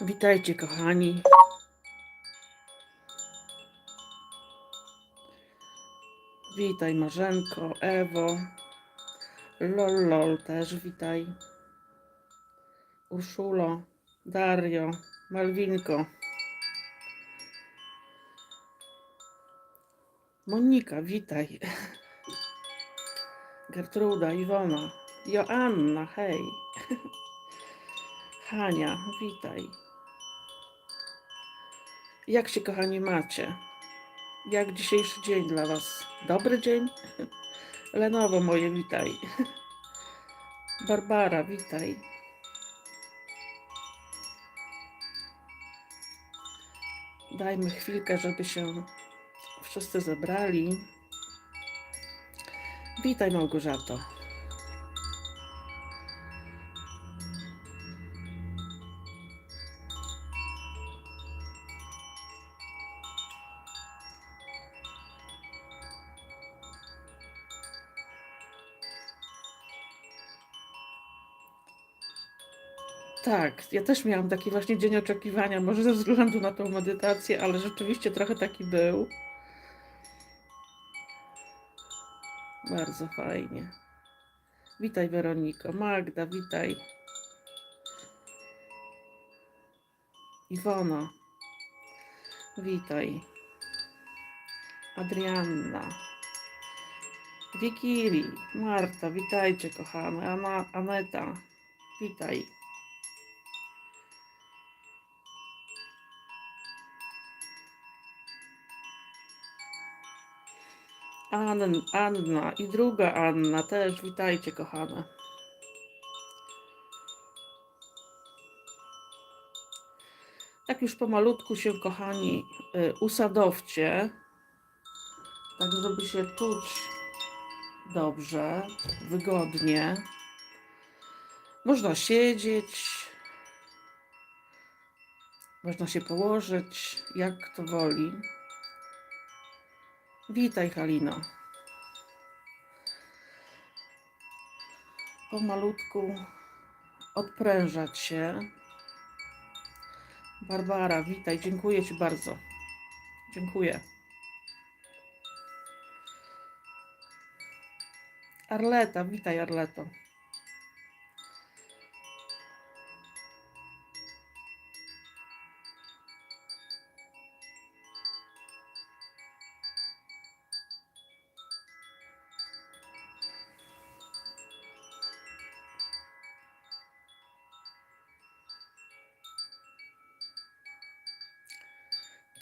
Witajcie, kochani. Witaj, Marzenko, Ewo. Lol, lol, też witaj. Urszulo, Dario, Malwinko. Monika, witaj. Gertruda, Iwona, Joanna, hej. Hania, witaj. Jak się, kochani, macie? Jak dzisiejszy dzień dla Was? Dobry dzień? Lenowo moje, witaj. Barbara, witaj. Dajmy chwilkę, żeby się wszyscy zebrali. Witaj, Małgorzato. Ja też miałam taki właśnie dzień oczekiwania, może ze względu na tą medytację, ale rzeczywiście trochę taki był. Bardzo fajnie. Witaj Weroniko. Magda, witaj. Iwona. Witaj. Adrianna. Wikiri. Marta, witajcie kochane. Ana, Aneta. Witaj. Ann, Anna i druga Anna też. Witajcie kochane. Tak już pomalutku się, kochani, y, usadowcie, tak żeby się czuć dobrze, wygodnie. Można siedzieć, można się położyć, jak kto woli. Witaj, Halino. Pomalutku odprężać się. Barbara, witaj, dziękuję Ci bardzo. Dziękuję. Arleta, witaj, Arleto.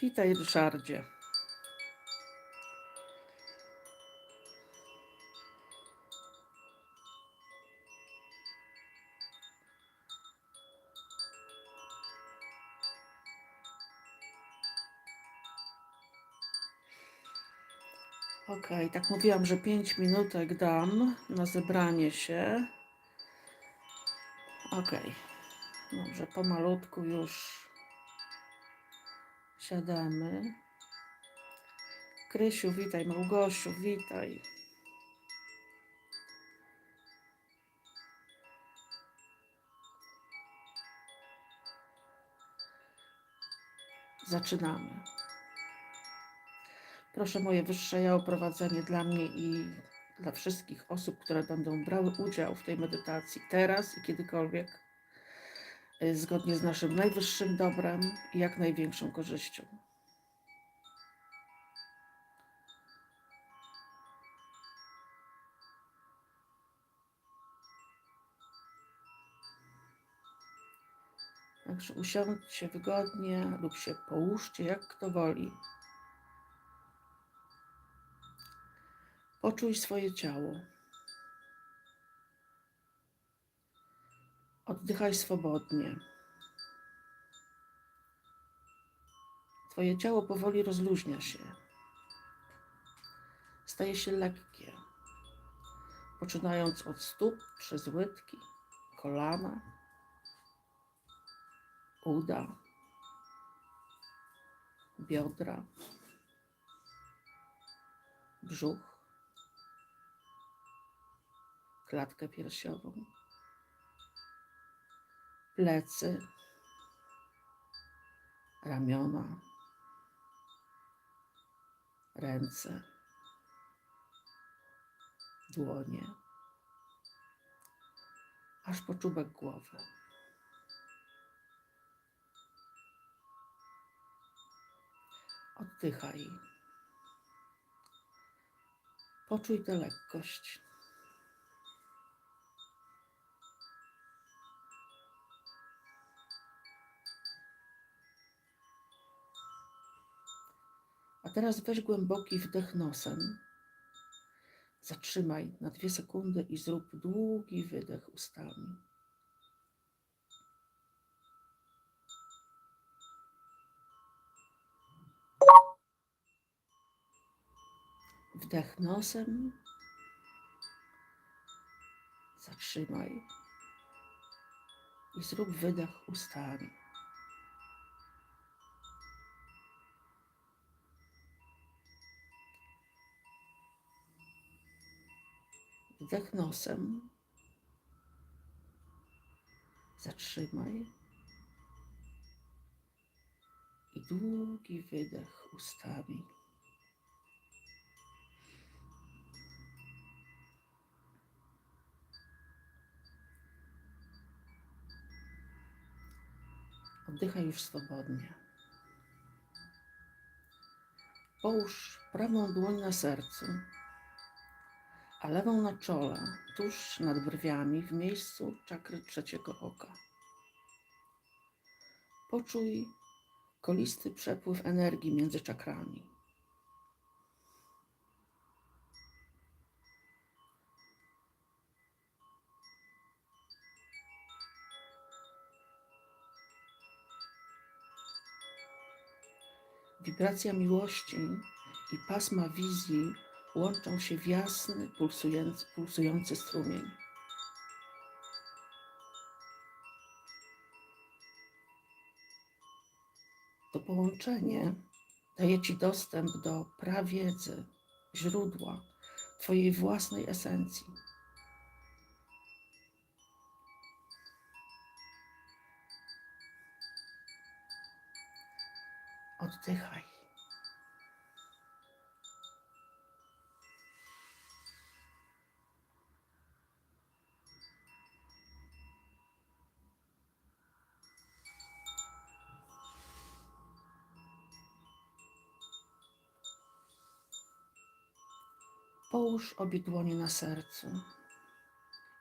Witaj, Ryszardzie. Okej, tak mówiłam, że 5 minutek dam na zebranie się. Okej, dobrze, pomalutku już siadamy. Krysiu, witaj, Małgosiu, witaj. Zaczynamy. Proszę moje wyższe ja o prowadzenie dla mnie i dla wszystkich osób, które będą brały udział w tej medytacji teraz i kiedykolwiek, zgodnie z naszym najwyższym dobrem i jak największą korzyścią. Także usiądźcie wygodnie lub się połóżcie, jak kto woli. Poczuj swoje ciało. Oddychaj swobodnie. Twoje ciało powoli rozluźnia się. Staje się lekkie. Poczynając od stóp przez łydki, kolana, uda, biodra, brzuch, klatkę piersiową, plecy, ramiona, ręce, dłonie, aż po czubek głowy. Oddychaj. Poczuj tę lekkość. A teraz weź głęboki wdech nosem. Zatrzymaj na dwie sekundy i zrób długi wydech ustami. Wdech nosem. Zatrzymaj. I zrób wydech ustami. Wdech nosem. Zatrzymaj. I długi wydech ustami. Oddychaj już swobodnie. Połóż prawą dłoń na sercu, a lewą na czole, tuż nad brwiami, w miejscu czakry trzeciego oka. Poczuj kolisty przepływ energii między czakrami. Wibracja miłości i pasma wizji łączą się w jasny, pulsujący, pulsujący strumień. To połączenie daje Ci dostęp do prawiedzy, źródła Twojej własnej esencji. Oddychaj. Połóż obie dłonie na sercu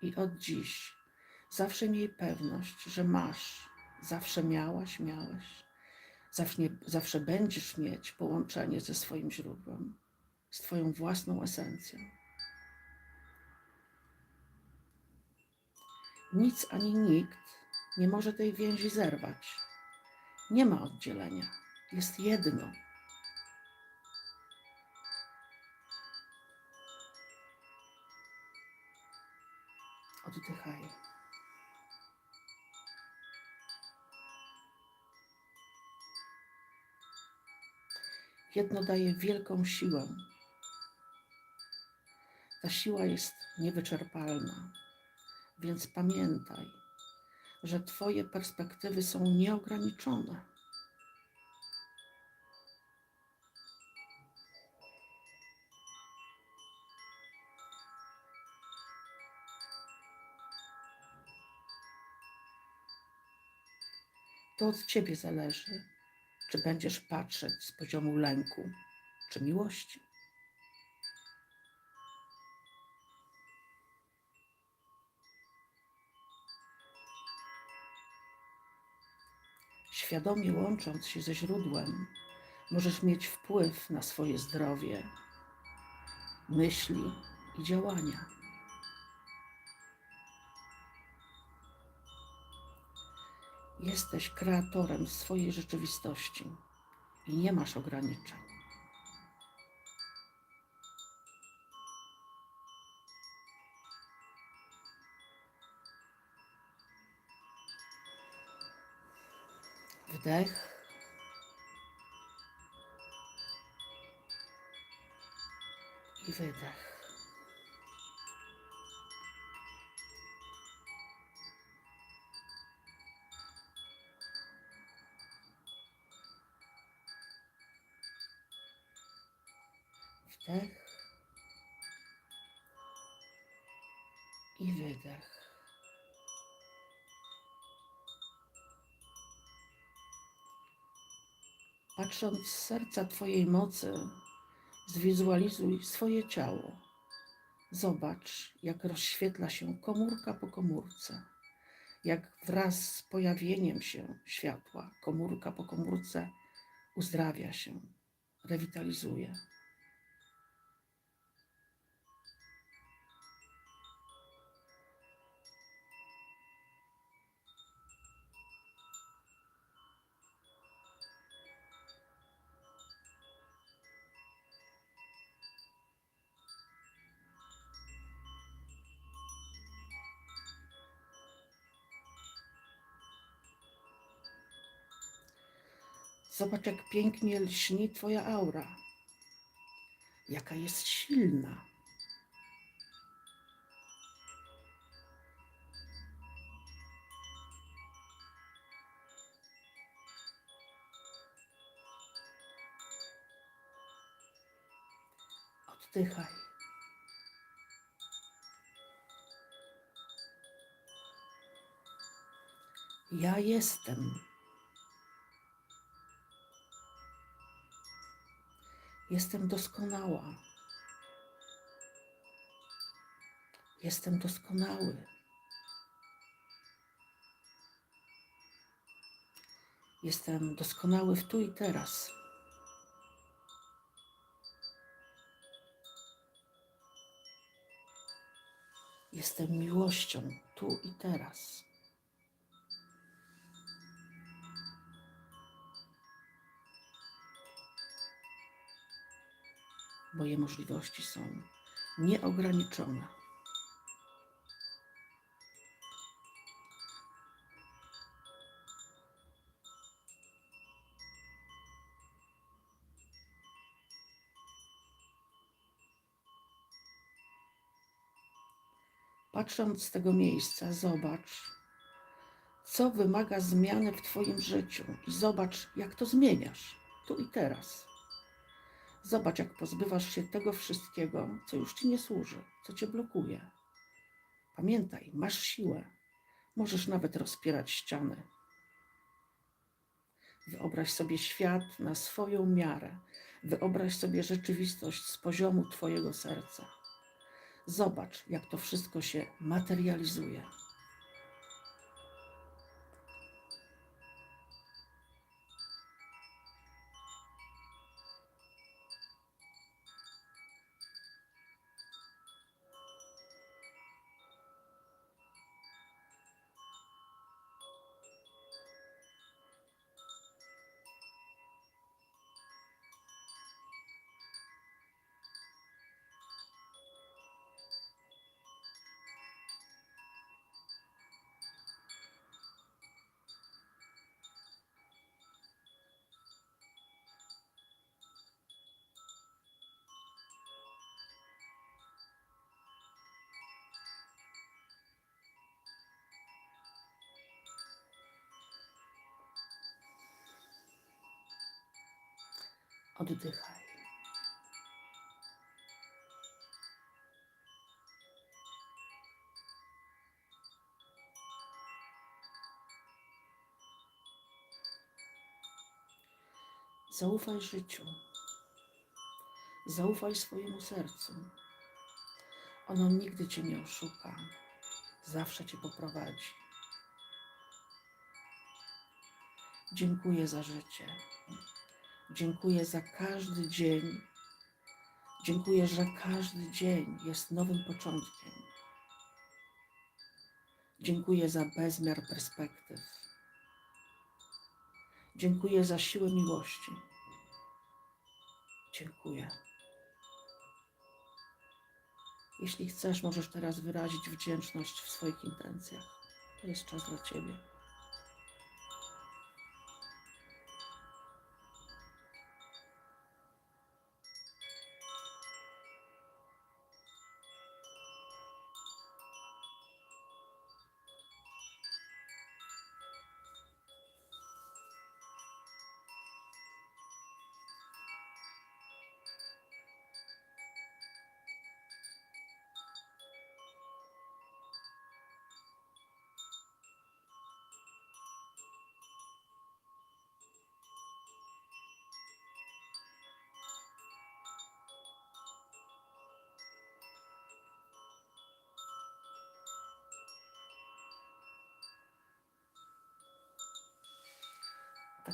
i od dziś zawsze miej pewność, że masz, zawsze miałaś, miałeś, zawsze, zawsze będziesz mieć połączenie ze swoim źródłem, z Twoją własną esencją. Nic ani nikt nie może tej więzi zerwać. Nie ma oddzielenia. Jest jedno. Oddychaj. Jedno daje wielką siłę. Ta siła jest niewyczerpalna, więc pamiętaj, że Twoje perspektywy są nieograniczone. To od Ciebie zależy, czy będziesz patrzeć z poziomu lęku czy miłości. Świadomie łącząc się ze źródłem, możesz mieć wpływ na swoje zdrowie, myśli i działania. Jesteś kreatorem swojej rzeczywistości i nie masz ograniczeń. Wdech. I wydech. Patrząc z serca Twojej mocy, zwizualizuj swoje ciało. Zobacz, jak rozświetla się komórka po komórce, jak wraz z pojawieniem się światła, komórka po komórce uzdrawia się, rewitalizuje. Zobacz, jak pięknie lśni Twoja aura. Jaka jest silna. Oddychaj. Ja jestem. Jestem doskonała. Jestem doskonały. Jestem doskonały w tu i teraz. Jestem miłością tu i teraz. Moje możliwości są nieograniczone. Patrząc z tego miejsca, zobacz, co wymaga zmiany w Twoim życiu i zobacz, jak to zmieniasz tu i teraz. Zobacz, jak pozbywasz się tego wszystkiego, co już ci nie służy, co cię blokuje. Pamiętaj, masz siłę. Możesz nawet rozpierać ściany. Wyobraź sobie świat na swoją miarę. Wyobraź sobie rzeczywistość z poziomu Twojego serca. Zobacz, jak to wszystko się materializuje. Oddychaj. Zaufaj życiu. Zaufaj swojemu sercu. Ono nigdy cię nie oszuka. Zawsze cię poprowadzi. Dziękuję za życie. Dziękuję za każdy dzień. Dziękuję, że każdy dzień jest nowym początkiem. Dziękuję za bezmiar perspektyw. Dziękuję za siłę miłości. Dziękuję. Jeśli chcesz, możesz teraz wyrazić wdzięczność w swoich intencjach. To jest czas dla Ciebie.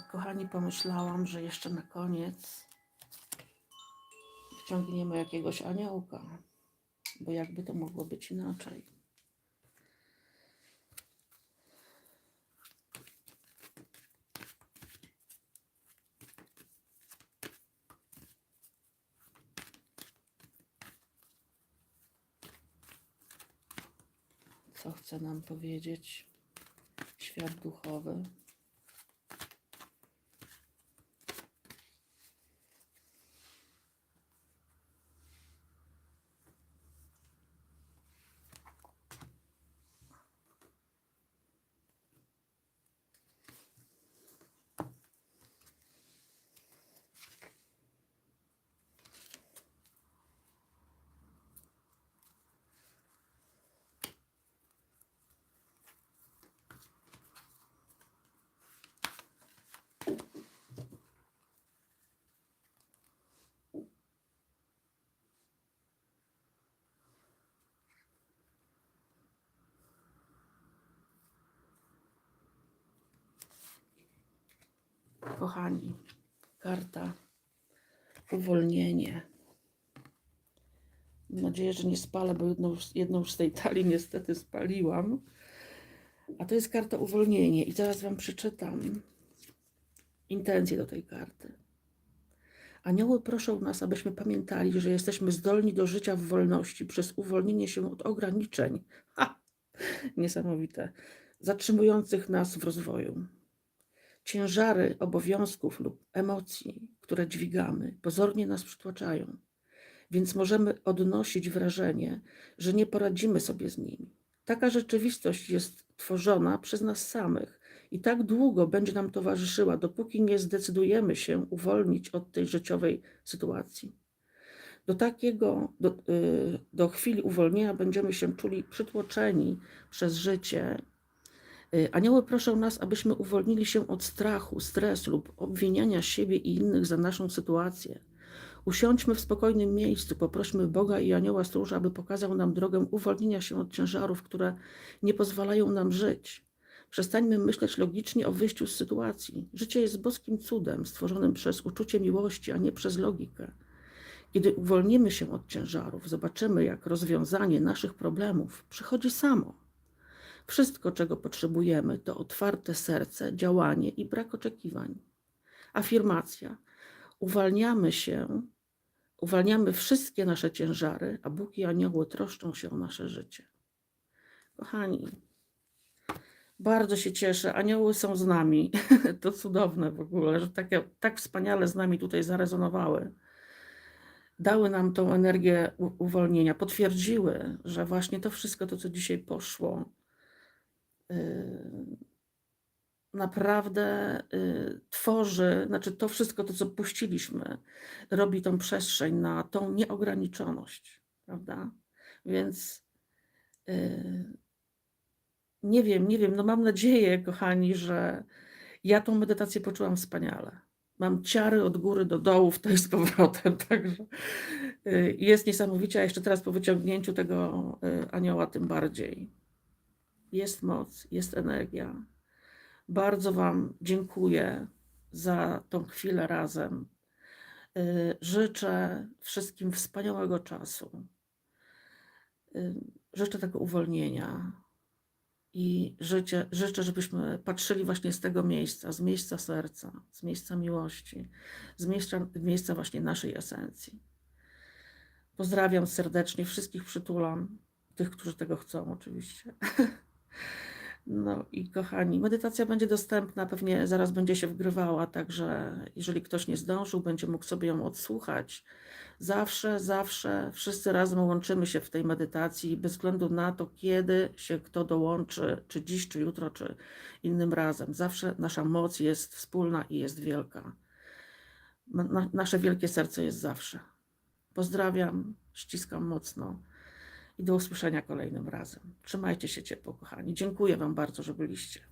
Kochani, pomyślałam, że jeszcze na koniec wciągniemy jakiegoś aniołka, bo jakby to mogło być inaczej. Co chce nam powiedzieć świat duchowy? Kochani, karta uwolnienie. Mam nadzieję, że nie spalę, bo jedną, jedną z tej talii niestety spaliłam. A to jest karta uwolnienie i zaraz Wam przeczytam intencje do tej karty. Anioły proszą nas, abyśmy pamiętali, że jesteśmy zdolni do życia w wolności przez uwolnienie się od ograniczeń. Ha! Niesamowite. Zatrzymujących nas w rozwoju. Ciężary obowiązków lub emocji, które dźwigamy, pozornie nas przytłaczają, więc możemy odnosić wrażenie, że nie poradzimy sobie z nimi. Taka rzeczywistość jest tworzona przez nas samych i tak długo będzie nam towarzyszyła, dopóki nie zdecydujemy się uwolnić od tej życiowej sytuacji. Do takiego, do, y, do chwili uwolnienia będziemy się czuli przytłoczeni przez życie Anioły proszą nas, abyśmy uwolnili się od strachu, stresu lub obwiniania siebie i innych za naszą sytuację. Usiądźmy w spokojnym miejscu, poprośmy Boga i Anioła Stróża, aby pokazał nam drogę uwolnienia się od ciężarów, które nie pozwalają nam żyć. Przestańmy myśleć logicznie o wyjściu z sytuacji. Życie jest boskim cudem, stworzonym przez uczucie miłości, a nie przez logikę. Kiedy uwolnimy się od ciężarów, zobaczymy, jak rozwiązanie naszych problemów przychodzi samo. Wszystko, czego potrzebujemy, to otwarte serce, działanie i brak oczekiwań. Afirmacja. Uwalniamy się, uwalniamy wszystkie nasze ciężary, a Bóg i anioły troszczą się o nasze życie. Kochani, bardzo się cieszę. Anioły są z nami. To cudowne w ogóle, że takie, tak wspaniale z nami tutaj zarezonowały. Dały nam tą energię uwolnienia, potwierdziły, że właśnie to wszystko, to co dzisiaj poszło, naprawdę y, tworzy, znaczy to wszystko, to co puściliśmy, robi tą przestrzeń na tą nieograniczoność, prawda? Więc y, nie wiem, nie wiem, no mam nadzieję, kochani, że ja tą medytację poczułam wspaniale. Mam ciary od góry do dołu, w tej z powrotem, także jest niesamowicie, a jeszcze teraz po wyciągnięciu tego anioła tym bardziej jest moc, jest energia. Bardzo Wam dziękuję za tą chwilę razem. Y, życzę wszystkim wspaniałego czasu. Y, życzę tego uwolnienia i życzę, życzę, żebyśmy patrzyli właśnie z tego miejsca, z miejsca serca, z miejsca miłości, z miejsca, miejsca właśnie naszej esencji. Pozdrawiam serdecznie, wszystkich przytulam, tych, którzy tego chcą oczywiście. No i kochani, medytacja będzie dostępna, pewnie zaraz będzie się wgrywała, także jeżeli ktoś nie zdążył, będzie mógł sobie ją odsłuchać. Zawsze, zawsze wszyscy razem łączymy się w tej medytacji, bez względu na to, kiedy się kto dołączy, czy dziś, czy jutro, czy innym razem. Zawsze nasza moc jest wspólna i jest wielka. Na, nasze wielkie serce jest zawsze. Pozdrawiam, ściskam mocno i do usłyszenia kolejnym razem. Trzymajcie się ciepło, kochani. Dziękuję Wam bardzo, że byliście.